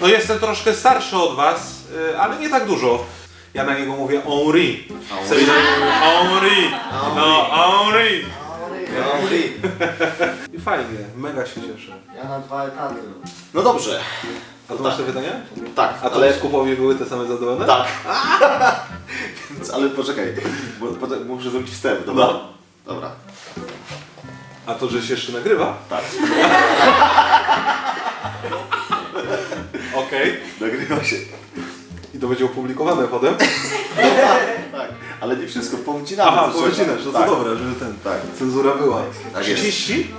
No jestem troszkę starszy od was, y, ale nie tak dużo. Ja na niego mówię Henri. Henri. Henri. No, Henri. I fajnie, mega się cieszę. Ja na dwa etaty. No dobrze. A tu masz te pytania? Tak, A to ale... Skupowi były te same zadowolone? Tak. Więc, ale poczekaj, bo, bo, muszę zrobić wstęp, dobra? No. Dobra, A to, że się jeszcze nagrywa? tak. Okej. Nagrywa się. I to będzie opublikowane potem? Tak, ale nie wszystko, poucinamy. Aha, co powycinasz, trzeba. to tak. co dobra, że ten, Tak. cenzura była. Tak jest. 30?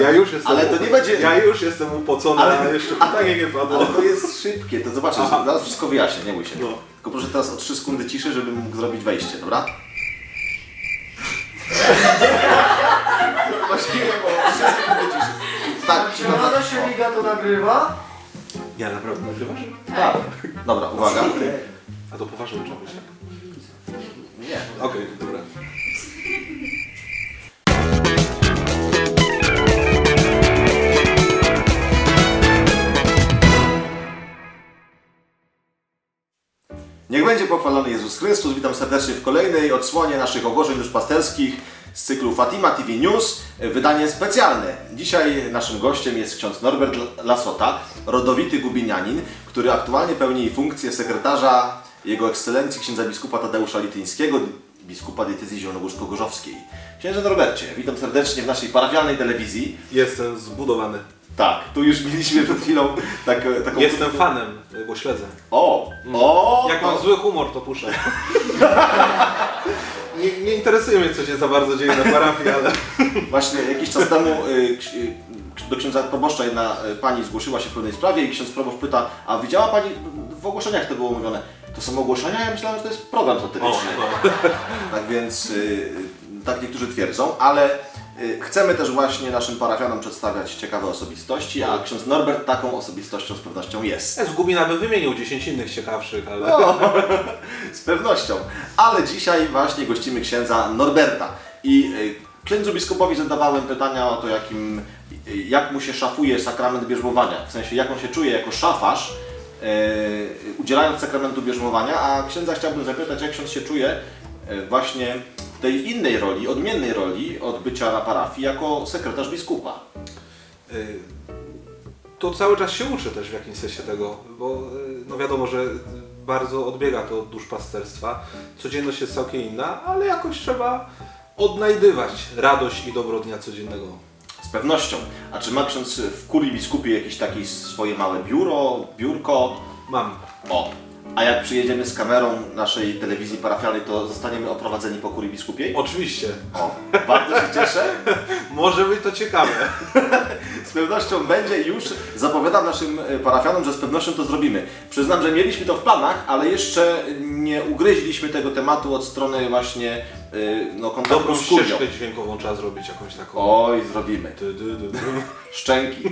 Ja już jestem Ale to nie będzie- Ja już jestem upocony, Ale- ale jeszcze pytanie nie padło. Ale to jest szybkie, to zobaczysz, Aha. zaraz wszystko wyjaśnię, nie bój się. No. Tylko proszę teraz o 3 sekundy ciszy, żebym mógł zrobić wejście, dobra? Właściwie, bo 3 sekundy ciszy. Tak, Czy rano się liga to nagrywa? Ja naprawdę nagrywasz? tak. Dobra, uwaga. A to poważnie być. Nie. Okej, dobra. Niech będzie pochwalony Jezus Chrystus. Witam serdecznie w kolejnej odsłonie naszych ogłoszeń duszpasterskich z cyklu Fatima TV News. Wydanie specjalne. Dzisiaj naszym gościem jest ksiądz Norbert Lasota, rodowity gubinianin, który aktualnie pełni funkcję sekretarza Jego Ekscelencji księdza biskupa Tadeusza Lityńskiego, biskupa diecezji zielonogórsko-gorzowskiej. Księże Norbercie, witam serdecznie w naszej parafialnej telewizji. Jestem zbudowany. Tak, tu już mieliśmy przed chwilą tak, taką... Jestem fanem, bo śledzę. O! O! Jak to- mam zły humor, to puszczę. Nie, nie interesuje mnie, co się za bardzo dzieje na parafii, ale... Właśnie jakiś czas temu y, ks- y, do księdza proboszcza jedna y, pani zgłosiła się w pewnej sprawie i ksiądz proboszcz pyta, a widziała pani, w ogłoszeniach to było mówione, to są ogłoszenia? Ja myślałem, że to jest program satyryczny. no. Tak więc y, tak niektórzy twierdzą, ale y, chcemy też właśnie naszym parafianom przedstawiać ciekawe osobistości, a ksiądz Norbert taką osobistością z pewnością jest. Z Gubina by wymienił 10 innych ciekawszych, ale... No, z pewnością. Ale dzisiaj właśnie gościmy księdza Norberta. I y, księdzu biskupowi zadawałem pytania o to, jakim, y, jak mu się szafuje sakrament bierzmowania. W sensie, jak on się czuje jako szafarz, y, udzielając sakramentu bierzmowania. A księdza chciałbym zapytać, jak ksiądz się czuje y, właśnie tej innej roli, odmiennej roli od bycia na parafii, jako sekretarz biskupa. Y, To cały czas się uczę też w jakimś sensie tego, bo y, no wiadomo, że bardzo odbiega to od duszpasterstwa. Codzienność jest całkiem inna, ale jakoś trzeba odnajdywać radość i dobro dnia codziennego. Z pewnością. A czy ma ksiądz w kurii biskupie jakieś takie swoje małe biuro, biurko? Mam. O, a jak przyjedziemy z kamerą naszej telewizji parafialnej, to zostaniemy oprowadzeni po kurii biskupiej? Oczywiście. O, bardzo się cieszę. Może być to ciekawe. Z pewnością będzie i już zapowiadam naszym e, parafianom, że z pewnością to zrobimy. Przyznam, że mieliśmy to w planach, ale jeszcze nie ugryźliśmy tego tematu od strony właśnie e, no, kontaktu Dobrą z ścieżkę dźwiękową trzeba zrobić jakąś taką. Oj, zrobimy. Ty, ty, ty, ty. Szczęki.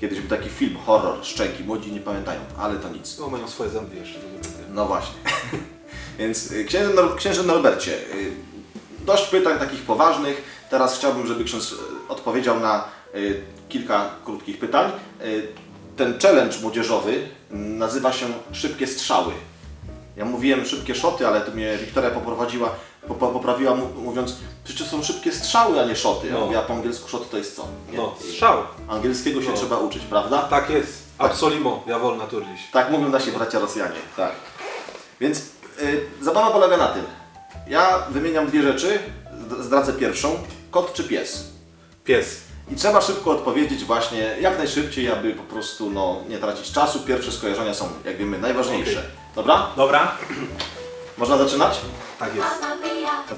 Kiedyś był taki film, horror, Szczęki. Młodzi nie pamiętają, ale to nic. No mają swoje zęby jeszcze. to nie będzie. No właśnie. Więc y, księże, Nor- księże Norbercie, y, dość pytań takich poważnych. Teraz chciałbym, żeby ksiądz y, odpowiedział na y, kilka krótkich pytań. Y, Ten challenge młodzieżowy nazywa się Szybkie Strzały. Ja mówiłem szybkie szoty, ale tu mnie Wiktoria poprowadziła, popo- poprawiła mówiąc, przecież są szybkie strzały, a nie szoty. Ja No. mówię, a po angielsku szot to jest co? Nie? No, strzał. Angielskiego się No. trzeba uczyć, prawda? Tak jest. Absolimo. Ja wolna turliś. Tak mówią nasi bracia Rosjanie. Tak. Więc y, zabawa polega na tym. Ja wymieniam dwie rzeczy, zd- zdradzę pierwszą. Kot czy pies? Pies. I trzeba szybko odpowiedzieć właśnie, jak najszybciej, aby po prostu no, nie tracić czasu. Pierwsze skojarzenia są, jak wiemy, najważniejsze. Okej. Dobra? Dobra. Można zaczynać? Tak jest.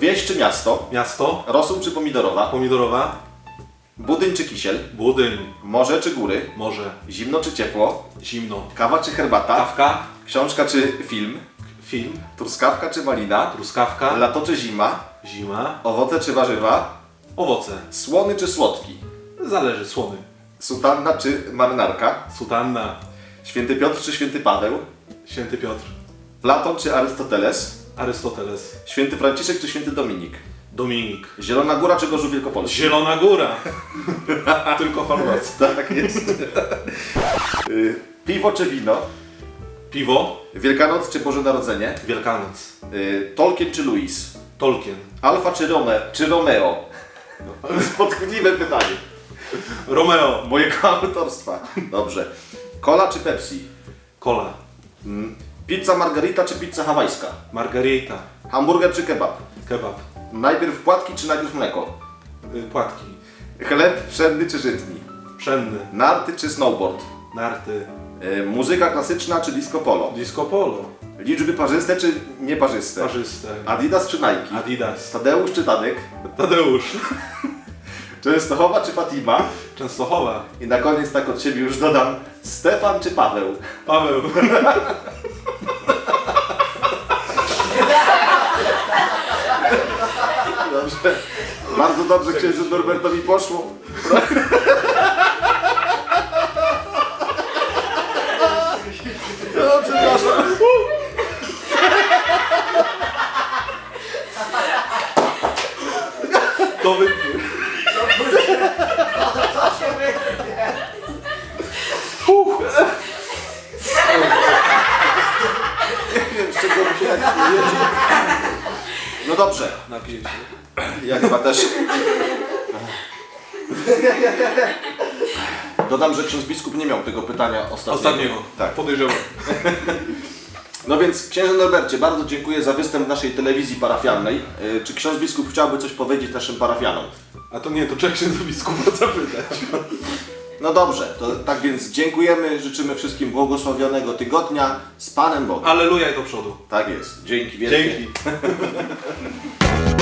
Wieś czy miasto? Miasto. Rosół czy pomidorowa? Pomidorowa. Budyń czy kisiel? Budyń. Morze czy góry? Morze. Zimno czy ciepło? Zimno. Kawa czy herbata? Kawka. Książka czy film? Film. Truskawka czy malina? Truskawka. Lato czy zima? Zima. Owoce czy warzywa? Owoce. Słony czy słodki? Zależy. Słony. Sutanna czy marynarka? Sutanna. Święty Piotr czy święty Paweł? Święty Piotr. Platon czy Arystoteles? Arystoteles. Święty Franciszek czy święty Dominik? Dominik. Zielona Góra czy Gorzów Wielkopolski? Zielona Góra. Tylko farmacja. Tak jest. Y, Piwo czy wino? Piwo, Wielkanoc czy Boże Narodzenie? Wielkanoc, Y, Tolkien czy Louis? Tolkien, Alfa czy, Rome, czy Romeo? Podchwytliwe pytanie. Romeo, Mojego autorstwa. Dobrze. Cola czy Pepsi? Cola, Mm. Pizza margarita czy pizza hawajska? Margarita, Hamburger czy kebab? kebab, Najpierw płatki czy najpierw mleko? y, płatki, Chleb pszenny czy żytni? pszenny, Narty czy snowboard? narty, Y, muzyka klasyczna czy disco polo? disco polo, Liczby parzyste czy nieparzyste? parzyste, Adidas czy Nike? Adidas, Tadeusz czy Tadek? Tadeusz, Częstochowa czy Fatima? Częstochowa, I na koniec tak od siebie już dodam Stefan czy Paweł? Paweł, Dobrze. Bardzo dobrze księdzu Norbertowi poszło. No, przepraszam. to wypnie. Co się wytnie? Nie wiem, z czego wziąć. No dobrze, Napiję się. ja chyba też. Dodam, że ksiądz biskup nie miał tego pytania ostatniego. Ostatniego, Tak. podejrzewam. No więc księże Norbercie, bardzo dziękuję za występ w naszej telewizji parafialnej. Y, Czy ksiądz biskup chciałby coś powiedzieć naszym parafianom? A to nie, to trzeba się do biskupa zapytać. No dobrze, to tak więc dziękujemy, życzymy wszystkim błogosławionego tygodnia z Panem Bogiem. Aleluja i do przodu. Tak jest. Dzięki wielkie. Dzięki.